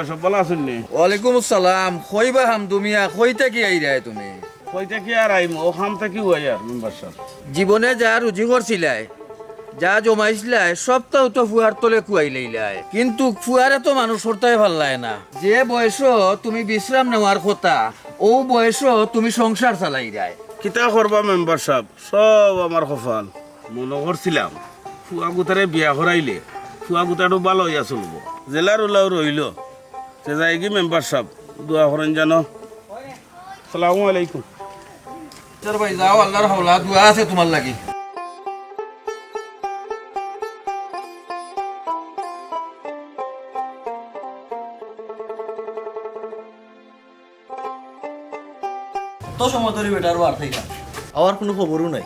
Member সব ভালো আছেন নি ওয়ালাইকুম আসসালাম। কইবা হামদুমিয়া কইতে কি আইরায় তুমি? কইতে কি আর আইম? ও খাম থেকে হই আর মেম্বার সব জীবনে যা রুজি করছিলাই যা জমাইছিলাই সবটাও তো ফুয়ার তলে কুয়াই লইলাই কিন্তু ফুয়ারে তো মানুষ সরতাই ভালো লাগে না। যে বয়স তুমি বিশ্রাম নেওয়ার কথা ও বয়স তুমি সংসার চালাই যায় কিতা করবা মেম্বার সব সব আমার কপাল। মনে করছিলাম ফুয়া গুতারে বিয়া করাইলে ফুয়া গুতাটো ভালো হইয়া চলবো। জেলার ওলাও রইল। সে যাই কি মেম্বার সব দোয়া করেন জানো সালামু আলাইকুম তোর ভাই যাও আল্লাহর হাওলা দুয়া আছে তোমার লাগি তো সময় ধরে বেটার বার থেকে। আমার কোনো খবরও নাই।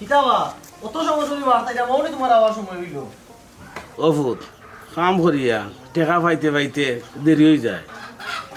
কিতাবা অত সময় বার থেকে মনে তোমার আবার সময় হইল। ও ফুট কাম করিয়া টেকা পাইতে পাইতে দেরি হয়ে যায়।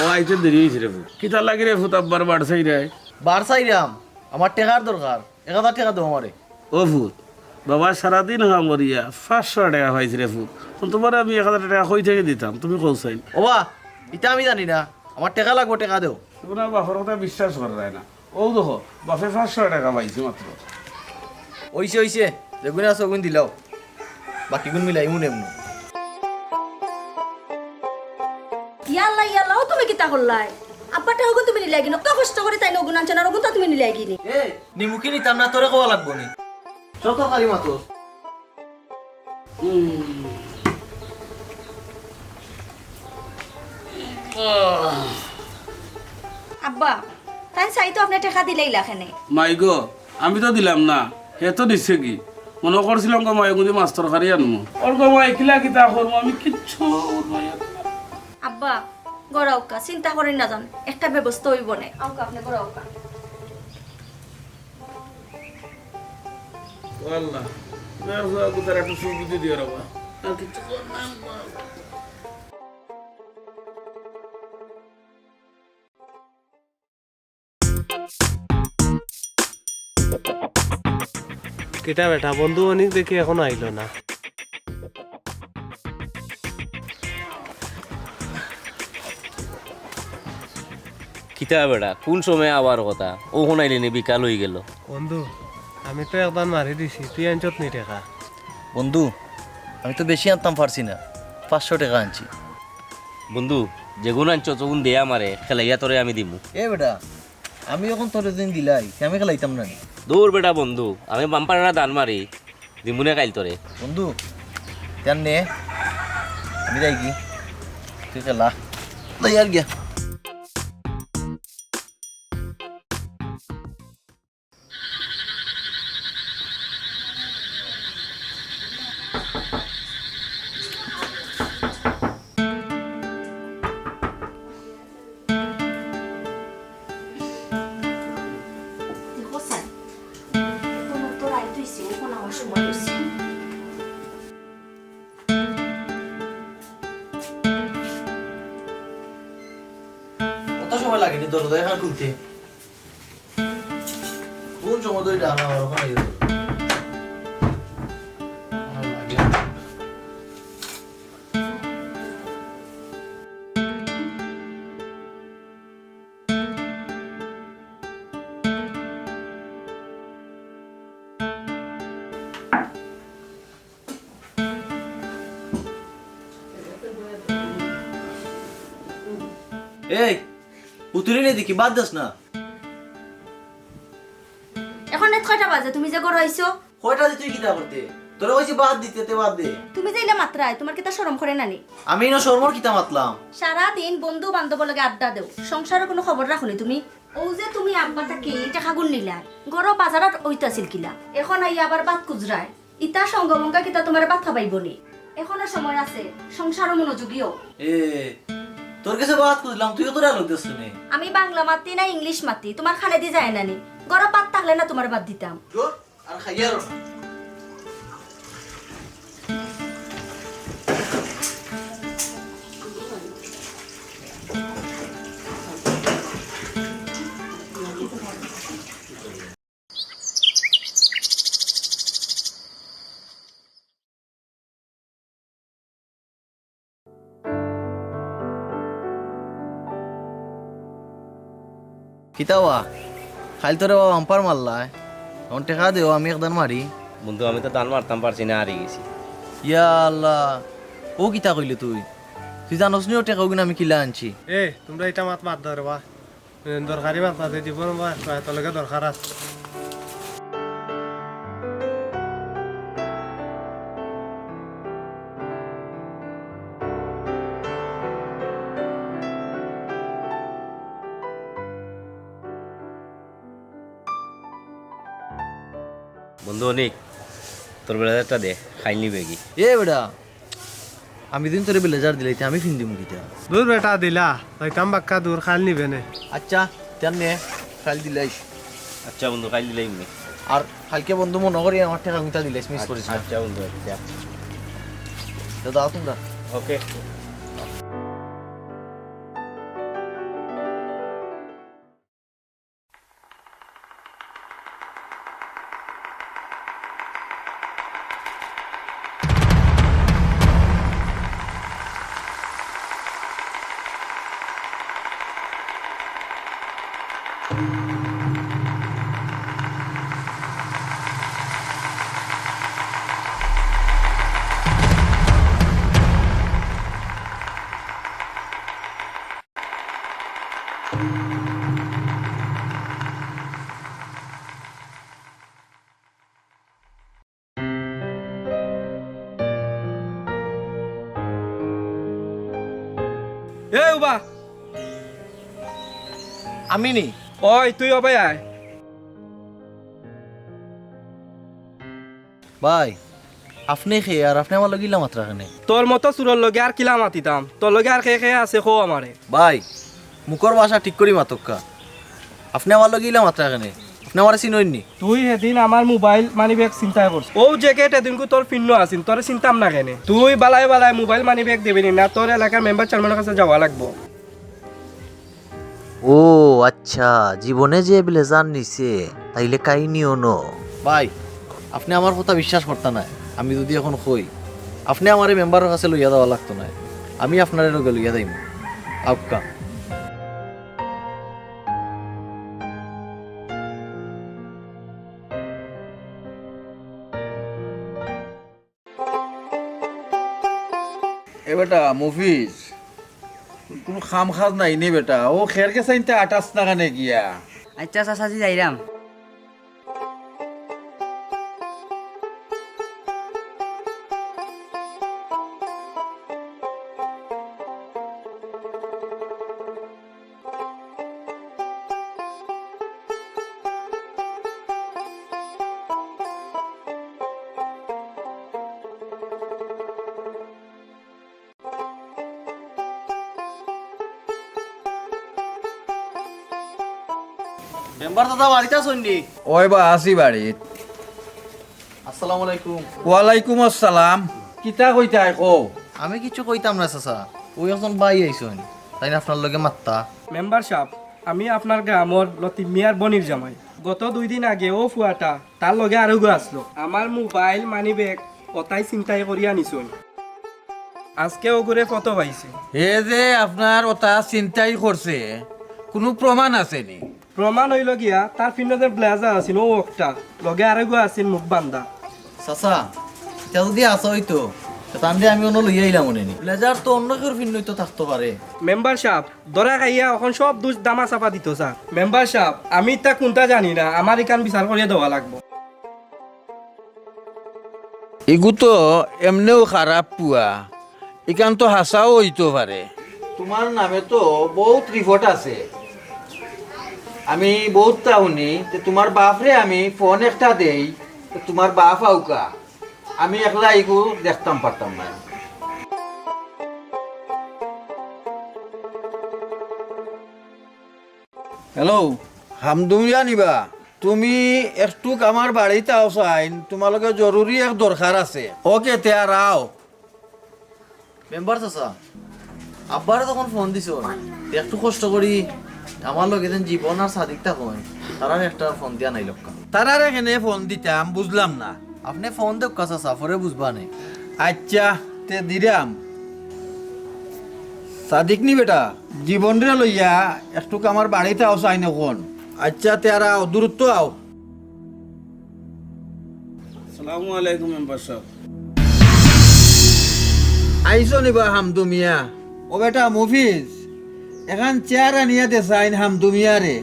ও আইতে দেরি হয়েছে রে ফুট কিতা লাগি রে ফুট আব্বার বাড়ছাই রে বার চাইরাম আমার টেকার দরকার এক হাজার টাকা দেবো আমারে ও বাবা সারাদিন কাম করিয়া পাঁচশো টাকা পাইছি রে ফুট তোমার আমি এক হাজার টাকা কই থেকে দিতাম তুমি কৌসাইন ওবা এটা আমি জানি না আমার টাকা লাগবো টাকা দেও। তোমার বাপর কথা বিশ্বাস করে যায় না। ও দেখো বাপে পাঁচশো টাকা পাইছি মাত্র ওইছে ওইছে যেগুন আছে ওগুন দিলাও বাকি গুণ মিলাই মনে এমন ইয়াল্লা ইয়াল্লাও তুমি কিতা করলাই? আব্বাটা হগো তুমি নিলাই কিনো? কষ্ট করে তাই নগুন আনছে না তো তুমি নিলাই কিনি। এ নিমুখি নিতাম না তোরে কোয়া লাগবো নি। চত কারি মাতো। আব্বা তাই চাই তো আপনি টেকা দিলেই লাখেনে মাই গো আমি তো দিলাম না। হে তো দিচ্ছে কি? মনে করছিলাম গো মাই গুদি মাছ তরকারি আনব ওর গো মাই কিলা কিতা করব আমি কিচ্ছু। আব্বা গড়াউকা চিন্তা করেন না যান একটা ব্যবস্থা হইব না? আউকা আপনি গড়াউকা আল্লাহ আর কেটা বেটা বন্ধু অনেক দেখি এখন আইলো না। কিতা বেড়া কোন সময় আবার কথা? ও শুনাইলি নি বিকাল হয়ে গেল। বন্ধু আমি তো একবার মারি দিছি তুই আনছত নি টেকা? বন্ধু আমি তো বেশি আনতাম পারছি না পাঁচশো টাকা আনছি। বন্ধু যেগুন আনছ যগুন দেয়া মারে খেলাইয়া তোরে আমি দিমু। এ বেটা আমি এখন তোর দিন দিলাই আমি খেলাইতাম না? দৌড় বেটা, বন্ধু। আমি বাম্পারা দান মারি। দিমুনে কাইল তোরে। বন্ধু তেন নে আমি যাই কি? তুই খেলা। গিয়া। নি দরজা এখানে খুলতে। কোন সময় ধরে ডানা আমার ওখানে গেল উতুরি নে দেখি বাদ দাস না। এখন রাত কয়টা বাজে? তুমি যে গড় হইছো কয়টা দিয়ে তুই কিতা করতে? তোরা কইছি বাদ দিতে তে বাদ দে। তুমি যে ইলা মাত্রায় তোমার কিতা শরম করে নানি আমি না শর্মর কিতা মাতলাম। সারা দিন বন্ধু বান্ধব লগে আড্ডা দেও সংসারের কোনো খবর রাখুনি তুমি? ও যে তুমি আব্বা তাকে টাকা গুণ নিলা গড় বাজারত ওইতাছিল কিলা। এখন আই আবার বাত কুজরায় ইতা সঙ্গমঙ্গা কিতা তোমার বাত খাবাইবনি এখনও সময় আছে সংসার মনোযোগীও। এ তোর কাছে বাদ তুইও তোরা নে। আমি বাংলা মাতি না ইংলিশ মাতি তোমার খানে দি যায় নানি গরম পাত থাকলে না তোমার বাদ দিতাম। আর কিতাওয়া খাইল তোরে বাবা আম্পার মারলায় এখন টেকা দেও আমি একদান মারি বন্ধু আমি তো দান মারতাম পারছি না হারিয়ে গেছি। ইয়া আল্লাহ ও কিতা কইলে তুই? তুই জানোস নি ও টেকা কিনা আমি কিলা আনছি? এ তোমরা এটা মাত মাত ধরবা দরকারি মাত মাতে দিব না তোলকে দরকার আছে। বন্ধু অনেক তোর বেলাটা দে খাই নিবে কি? এ বেটা আমি দিন তোরে ব্লেজার দিলাইতে আমি ফিন দিমু কিতা দূর বেটা দিলা হইতাম বাক্কা দূর খাল নিবে নে। আচ্ছা তেন নে খাইল দিলাইস আচ্ছা বন্ধু খাই দিলাই এমনি আর কালকে বন্ধু মনে করি আমার টাকা কিতা দিলাইস মিস করিস আচ্ছা বন্ধু আচ্ছা। তো দাও তোমরা ওকে। এ উবা। আমি নি ওই তুই অবে আয়। ভাই আপনি খেয়ে আর আপনি আমার লগিলা মাত্রা খানে তোর মতো চুরর লগে আর কিলা মাতিতাম তোর লগে আর খেয়ে খেয়ে আছে খো আমারে ভাই মুখর ভাষা ঠিক করি মাতক্কা আপনি আমার লগিলা মাত্রা খানে আপনি আমার চিনইনি তুই সেদিন আমার মোবাইল মানি ব্যাগ চিন্তা করছ ও জেকেট এদিনকু তোর ফিন্ন আছিল তোর চিন্তাম না কেনে তুই বালাই বালাই মোবাইল মানি ব্যাগ দিবি না তোর এলাকার মেম্বার চেয়ারম্যানের কাছে যাওয়া লাগবো। ও আচ্ছা জীবনে যে ব্লেজার নিছে তাইলে কাহিনীও ন। ভাই আপনি আমার কথা বিশ্বাস করতে না আমি যদি এখন কই আপনি আমার এই মেম্বারের কাছে লইয়া দেওয়া লাগতো না আমি আপনার লগে লইয়া যাইম। আপকা বেটা, মুভিজ। কোনো খাম খাজ নাই নি বেটা। ও খেয়ার কে চাইতে আটাস না নে গিয়া আচ্ছা চাচাজি যাইরাম। বাড়িতে ওই বা আসি বাড়িত। আসসালামু আলাইকুম। ওয়ালাইকুম আসসালাম। কিতা কইতাই কো আমি কিছু কইতাম না চাচা। ওই একজন বাই আইসুন তাই না আপনার লগে মাত্তা। মেম্বার সাহেব আমি আপনার গ্রামর লতি মিয়ার বনির জামাই। গত দুই দিন আগে ও ফুয়াটা তার লগে আরও গো আসলো। আমার মোবাইল মানি ব্যাগ ওটাই চিন্তাই করি আনিছুন। আজকে ও ঘুরে ফটো পাইছে। এ যে আপনার ওটা চিন্তাই করছে। কোনো প্রমাণ আছে নি? প্রমাণ হইল গিয়া তার ফিন্নদের ব্লেজার আছিল ও একটা। লগে আরও গো আছিল মুখ বান্ধা। চাচা এটা যদি আসা হইতো তান দিয়ে আমি অন্য লইয়া আইলাম মনে নি। ব্লেজার তো অন্য কেউ ভিন্ন হইতো থাকতে পারে মেম্বার সাহেব দরা খাইয়া এখন সব দুষ দামা চাপা দিত স্যার মেম্বার সাহেব আমি তা কোনটা জানি না আমার এখান বিচার করিয়া দেওয়া লাগবো। এগু তো এমনিও খারাপ পুয়া এখান তো হাসাও হইতে পারে তোমার নামে তো বহুত রিপোর্ট আছে। আমি বহুত টাউনি তে তোমার বাপরে আমি ফোন একটা দেই তোমার বাপ আউকা। আমি একলা এগু দেখতাম পারতাম না। হ্যালো হামদুমিয়া নিবা। তুমি একটু আমার বাড়িতে আও চাইন তোমালোকে জরুরি এক দরকার আছে। ওকে তে আর আও। মেম্বার চাচা আব্বারে তখন ফোন দিছ। একটু কষ্ট করি আমার লগে যেন জীবন আর সাদিক তারা একটা ফোন দিয়া নাই লক্কা তারার এখানে ফোন দিতাম বুঝলাম না। আপনি ফোন দেব কাছা সাফরে বুঝবা নে আচ্ছা তে দিরাম। সাদিক নি বেটা জীবন রে লইয়া একটু আমার বাড়িতে আও চাই নখন। আচ্ছা তেরা দূরত্ব আও। সালামু আলাইকুম মেম্বার সাহেব। আইসো নিবা হামদু মিয়া। ও বেটা মুফিজ। এখন চেয়ার আনিয়া দে চাইন হামদু মিয়া রে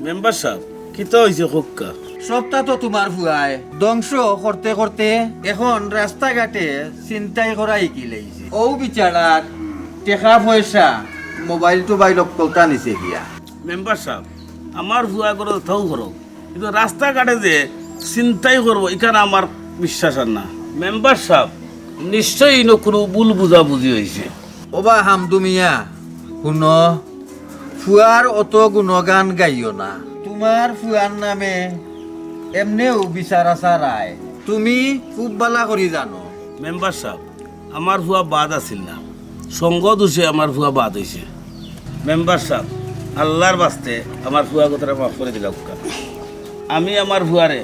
মেম্বার সাহেব কিতা হয়েছে হক্কা সবটা তো তোমার ফুয়ায় ধ্বংস করতে করতে এখন রাস্তাঘাটে চিন্তাই করা কি লাগছে ও বিচারার টেকা পয়সা মোবাইল টোবাইল কলতা নিছে গিয়া। মেম্বার সাহেব আমার ভুয়া করে থাও করো। কিন্তু রাস্তাঘাটে যে চিন্তাই করব এখানে আমার বিশ্বাস আর না। মেম্বার সাহেব নিশ্চয়ই ইনো কোনো ভুল বুঝাবুঝি হয়েছে। ওবা হামদু মিয়া শুন ফুয়ার অত গুণগান গাইও না। তোমার ফুয়ার নামে এমনেও বিচার আসারায় তুমি খুব বালা করি জানো। মেম্বার সাহেব আমার ভুয়া বাদ আছিল না। সঙ্গ দোষে আমার ভুয়া বাদ হয়েছে মেম্বার সাহেব আল্লাহর বাস্তে আমার ভুয়া কথাটা মাফ করে দিলাম আমি আমার ভুয়ারে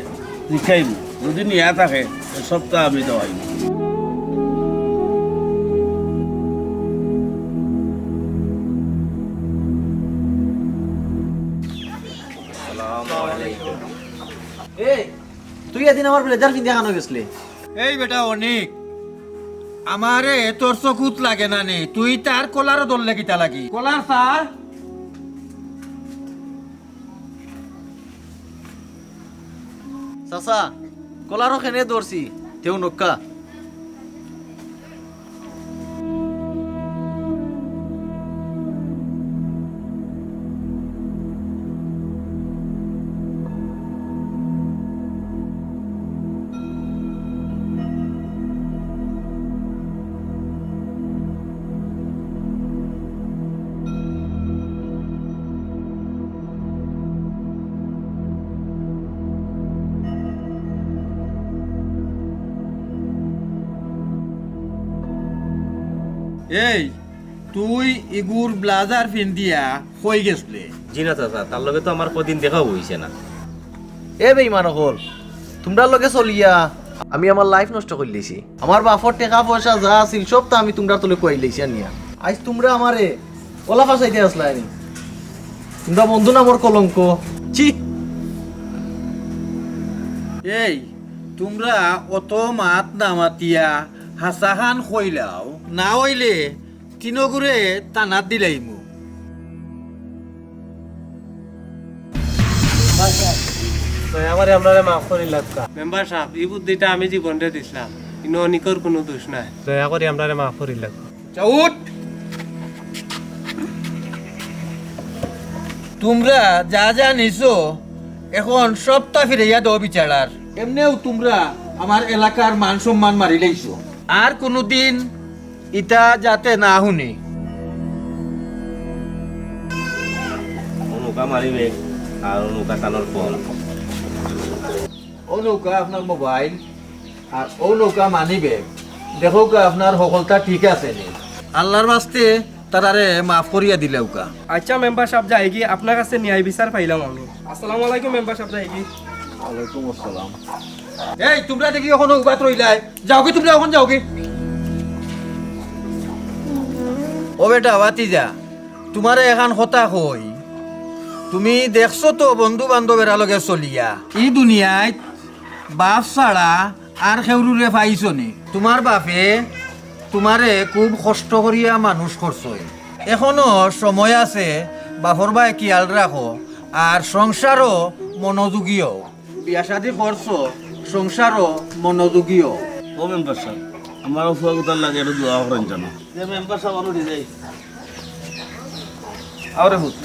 শিখাইব যদি নিয়া থাকে সপ্তাহ আমি দেওয়াইব এই তুই এদিন আমার ব্লেজার পিন্ধে খানো গেছলি? এই বেটা অনেক আমারে তোর চকুত লাগে না নে তুই তার কলারও দললে কিতা লাগি? কলার স্যার চাচা কলারও খেনে দৌড়ছি তেও নক্কা। এই তুই ইগুর ব্লাজার পিন্দিয়া হই গেছলে। জি না চাচা তার লগে তো আমার কদিন দেখাও হইছে না। এ বেইমান হল তোমরা লগে চলিয়া আমি আমার লাইফ নষ্ট করে লিছি আমার বাপর টাকা পয়সা যা আছিল সব তো আমি তোমরা তোলে কই লিছি নিয়া আজ তোমরা আমারে কলা ফাঁসাইতে আসলা নি তোমরা বন্ধু না মোর কলঙ্ক চি এই তোমরা অত মাত নামাতিয়া হাসাহান কইলাও না হইলে তিনগুরে টানাত দিলাইমু মেম্বার সাহেব এই বুদ্ধিটা আমি জীবনরে দিছিলাম। ইনো অনিকর কোনো দোষ নাই। দয়া করে আমরা মাফ করি চাউট তোমরা যা যা নিছো এখন সবটা ফিরাইয়া দাও বিচারার। এমনিও তোমরা আমার এলাকার মান সম্মান মারি লাইছো। আর কোনোদিন ইটা যাতে না শুনি। অনুকা মারিবে আর অনুকা কানোর ফোন ও নৌকা আপনার মোবাইল আর ও নৌকা মানি ব্যাগ দেখো কা আপনার সকলটা ঠিক আছে নি। আল্লাহর বাস্তে তারারে মাফ করিয়া দিলে উকা। আচ্ছা মেম্বার সাহেব যাই কি আপনার কাছে ন্যায় বিচার পাইলাম আমি। আসসালামু আলাইকুম মেম্বার সাহেব যাই কি ওয়ালাইকুম আসসালাম। এই, তোমরা দেখি ওখানে উবাত রইলাই। যাও কি তোমরা ওখানে যাও কি? ও বেটা বাতি যা তোমারে এখন হতা হই তুমি দেখছ তো বন্ধু লগে চলিয়া দুনিয়ায় বাপ ছাড়া আর খেউরুরে পাইছো নি? তোমার বাপে তোমারে খুব কষ্ট করিয়া মানুষ করছই এখনও সময় আছে বাপর ভাই কিয়াল রাখো আর সংসারও মনোযোগীও। বিয়া শাদি করছ সংসারও মনোযোগীও। ও মেম্বার সাহেব আমার কথার লাগে একটু দোয়া করেন জানো যে মেম্বার সাহেব দিয়ে যাই আরে হুত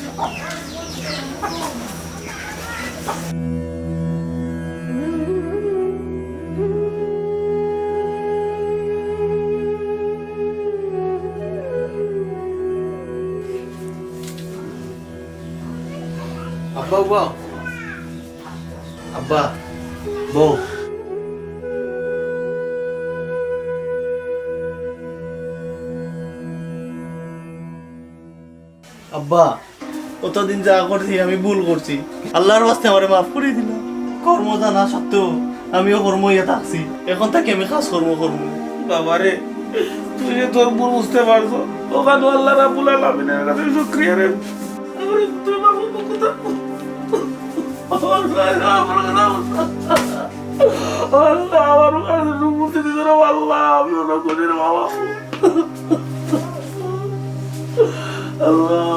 আব্বা আব্বা। আব্বা বউ। আব্বা অতদিন যা করছি, আমি ভুল করছি। আল্লাহর বাস্তে আমারে মাফ করে দিল। কর্ম জানা সত্ত্বেও আমিও কর্ম ইয়ে থাকছি। এখন তাকে আমি কাজ কর্ম করব। বাবারে, তুই যে তোর ভুল বুঝতে পারছ, ওখানে আল্লাহ রাবুল শুক্রিয়া রে। আল্লাহ আমার আল্লাহ।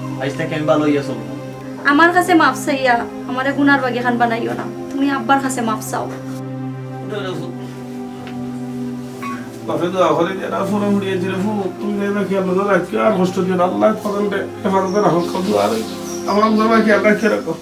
আজ থেকে আমি ভালো হইয়া চলবো। আমার কাছে মাপ চাইয়া আমার গুনার বাগিখান বানাইও না। তুমি আব্বার কাছে মাপ চাও। বাপে তো আখরে যে না ফোরা ফুড়ি রেঞ্জ রে ফু তুমি না না রাখি আর কষ্ট দিও আল্লাহ হেফাজতে রাখো আমার বাবা খেয়াল রাখি রাখো।